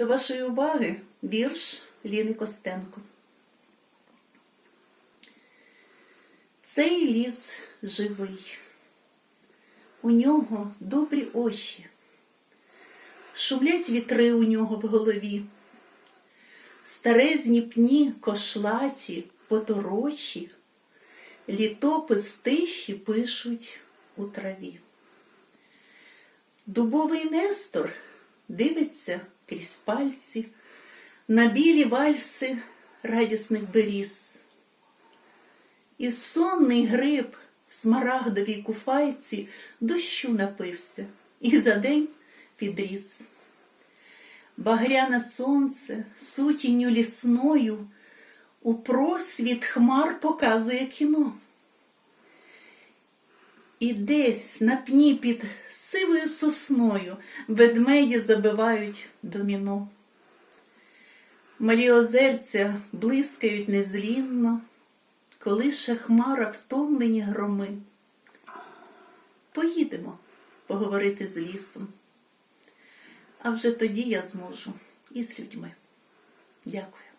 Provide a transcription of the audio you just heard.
До вашої уваги вірш Ліни Костенко. Цей ліс живий, у нього добрі очі, шумлять вітри у нього в голові, старезні пні кошлаті, поторочі, літопис тиші пишуть у траві. Дубовий Нестор дивиться крізь пальці на білі вальси радісних беріз. І сонний гриб в смарагдовій куфайці дощу напився і за день підріс. Багряне сонце сутінню лісною у просвіт хмар показує кіно. І десь на пні під сивою сосною ведмеді забивають доміно. Малі озерця блискають незлінно, колише хмара втомлені громи. Поїдемо поговорити з лісом, а вже тоді я зможу і з людьми. Дякую.